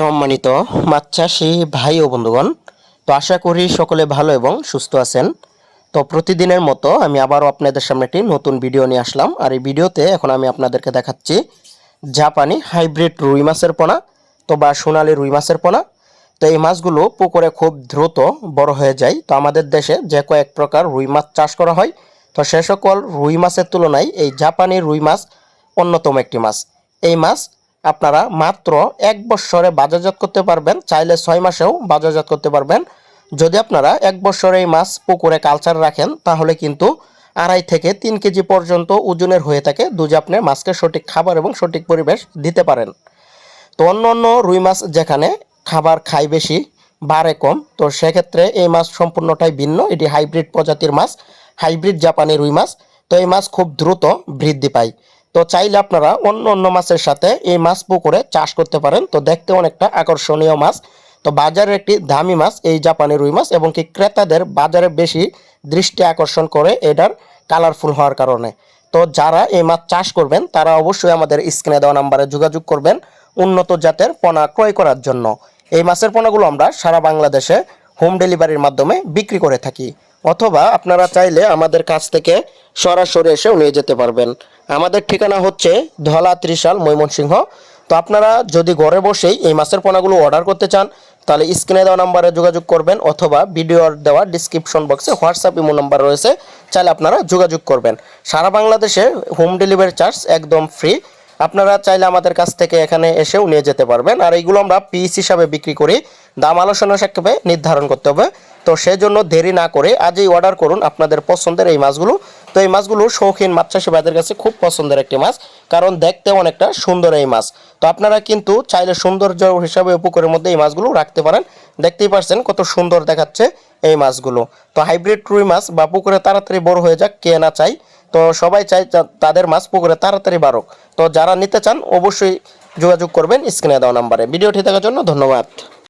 সম্মানিত মাছ চাষি ভাই ও বন্ধুগণ, তো আশা করি সকলে ভালো এবং সুস্থ আছেন। তো প্রতিদিনের মতো আমি আবারও আপনাদের সামনে একটি নতুন ভিডিও নিয়ে আসলাম। আর এই ভিডিওতে এখন আমি আপনাদেরকে দেখাচ্ছি জাপানি হাইব্রিড রুই মাছের পোনা, তো বা সোনালি রুই মাছের পোনা। তো এই মাছগুলো পুকুরে খুব দ্রুত বড় হয়ে যায়। তো আমাদের দেশে যে কয়েক প্রকার রুই মাছ চাষ করা হয়, তো সে সকল রুই মাছের তুলনায় এই জাপানি রুই মাছ অন্যতম একটি মাছ। এই মাছ আপনারা মাত্র এক বছরে বাজারজাত করতে পারবেন, চাইলে ছয় মাসেও বাজারজাত করতে পারবেন। যদি আপনারা এক বছরে এই মাছ পুকুরে কালচার রাখেন, তাহলে কিন্তু আড়াই থেকে তিন কেজি পর্যন্ত ওজনের হয়ে থাকে দুজে আপনি মাছকে সঠিক খাবার এবং সঠিক পরিবেশ দিতে পারেন। তো অন্য অন্য রুই মাছ যেখানে খাবার খায় বেশি, বাড়ে কম, তো সেক্ষেত্রে এই মাছ সম্পূর্ণটাই ভিন্ন। এটি হাইব্রিড প্রজাতির মাছ হাইব্রিড জাপানি রুই মাছ। তো এই মাছ খুব দ্রুত বৃদ্ধি পায়। তো চাইলে আপনারা অন্য অন্য মাছের সাথে এই মাছ পুকুরে চাষ করতে পারেন। তো দেখতে অনেকটা আকর্ষণীয় মাছ। তো বাজারের একটি দামি মাছ, এই জাপানি রুই মাছ, এবং কি ক্রেতাদের বাজারে বেশি দৃষ্টি আকর্ষণ করে এটার কালারফুল হওয়ার কারণে। তো যারা এই মাছ চাষ করবেন, তারা অবশ্যই আমাদের স্ক্রিনে দেওয়া নাম্বারে যোগাযোগ করবেন উন্নত জাতের পোনা ক্রয় করার জন্য। এই মাছের পোনাগুলো আমরা সারা বাংলাদেশে হোম ডেলিভারির মাধ্যমে বিক্রি করে থাকি। অথবা আপনারা চাইলে আমাদের কাছ থেকে সরাসরি এসেও নিয়ে যেতে পারবেন। আমাদের ঠিকানা হচ্ছে ধলা ত্রিশাল ময়মনসিংহ। তো আপনারা যদি ঘরে বসেই এই মাছের পোনাগুলো অর্ডার করতে চান, তাহলে স্ক্রিনে দেওয়া নাম্বারে যোগাযোগ করবেন অথবা ভিডিওর দেওয়া ডিসক্রিপশন বক্সে হোয়াটসঅ্যাপ ইমো নাম্বার রয়েছে, চাইলে আপনারা যোগাযোগ করবেন। সারা বাংলাদেশে হোম ডেলিভারি চার্জ একদম ফ্রি আপনারা চাইলে আমাদের কাছ থেকে এখানে এসেও নিয়ে যেতে পারবেন। আর এইগুলো আমরা পিস হিসাবে বিক্রি করি। দাম আলোচনা সাক্ষেপে নির্ধারণ করতে হবে। তো সেজন্য দেরি না করে আজই অর্ডার করুন আপনাদের পছন্দের এই মাছগুলো। তো এই মাছগুলো শৌখিন মাছ চাষি ভাইদের কাছে খুব পছন্দের একটি মাছ, কারণ দেখতে অনেকটা সুন্দর এই মাছ। তো আপনারা কিন্তু চাইলে সৌন্দর্য হিসাবে পুকুরের মধ্যে এই মাছগুলো রাখতে পারেন। দেখতেই পারছেন কত সুন্দর দেখাচ্ছে এই মাছগুলো। তো হাইব্রিড রুই মাছ বা পুকুরে তাড়াতাড়ি বড় হয়ে যাক, কে না চাই। তো সবাই চাই তাদের মাছ পুকুরে তাড়াতাড়ি বাড়ুক। তো যারা নিতে চান অবশ্যই যোগাযোগ করবেন স্ক্রিনে দেওয়া নাম্বারে। ভিডিওটি দেখার জন্য ধন্যবাদ।